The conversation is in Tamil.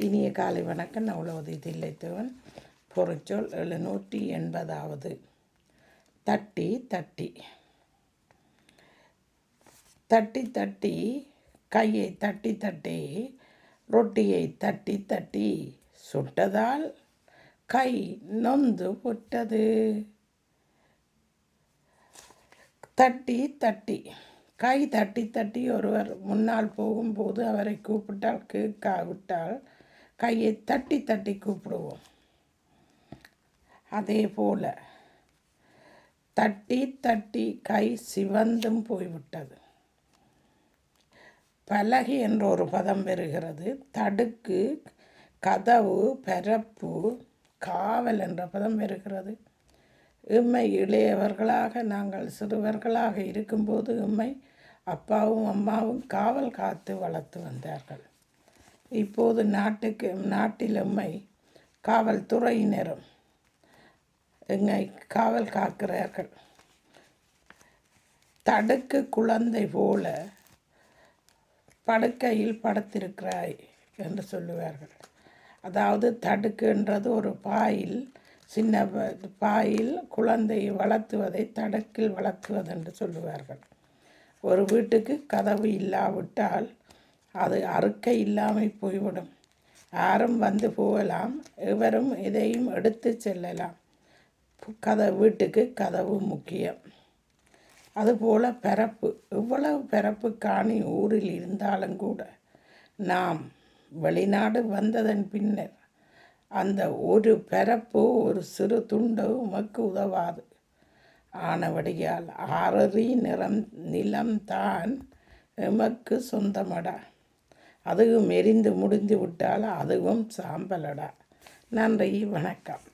இனிய காலை வணக்கம். அவ்வளவு தில்லைத்தவன். பொறிச்சொல் எழுநூற்றி எண்பதாவது. தட்டி தட்டி. தட்டி தட்டி. கையை தட்டி தட்டி. ரொட்டியை தட்டி தட்டி. சுட்டதால் கை நொந்து விட்டது தட்டி தட்டி. கை தட்டி தட்டி. ஒருவர் முன்னால் போகும்போது அவரை கூப்பிட்டால் கேட்காவிட்டால் கையை தட்டி தட்டி கூப்பிடுவோம். அதே போல் தட்டி தட்டி கை சிவந்தும் போய்விட்டது. பலகி என்ற ஒரு பதம் பெறுகிறது தடுக்கு கதவு பரப்பு காவல் என்ற பதம் பெறுகிறது இம்மை இளையவர்களாக நாங்கள் சிறுவர்களாக இருக்கும்போது இம்மை அப்பாவும் அம்மாவும் காவல் காத்து வளர்த்து வந்தார்கள். இப்போது நாட்டுக்கு நாட்டில் காவல்துறையினரும் எங்களை காவல் காக்கிறார்கள். தடுக்கு குழந்தை போல படுக்கையில் படுத்திருக்கிறாய் என்று சொல்லுவார்கள். அதாவது தடுக்குன்றது ஒரு பாயில் சின்ன பாயில் குழந்தையை வளர்த்துவதை தடுக்கில் வளர்த்துவது என்று சொல்லுவார்கள். ஒரு வீட்டுக்கு கதவு இல்லாவிட்டால் அது அறுக்க இல்லாமல் போய்விடும். யாரும் வந்து போகலாம் எவரும் எதையும் எடுத்து செல்லலாம். கதை வீட்டுக்கு கதவு முக்கியம். அதுபோல் பிறப்பு எவ்வளவு பிறப்பு காணி ஊரில் இருந்தாலும் கூட நாம் வெளிநாடு வந்ததன் பின்னர் அந்த ஒரு பிறப்பு ஒரு சிறு துண்டு உமக்கு உதவாது. ஆனபடியால் ஆறறி நிறம் நிலம்தான் எமக்கு சொந்தமடா. அதுவும் எரிந்து முடிந்து விட்டால் அதுவும் சாம்பலடா. நன்றி வணக்கம்.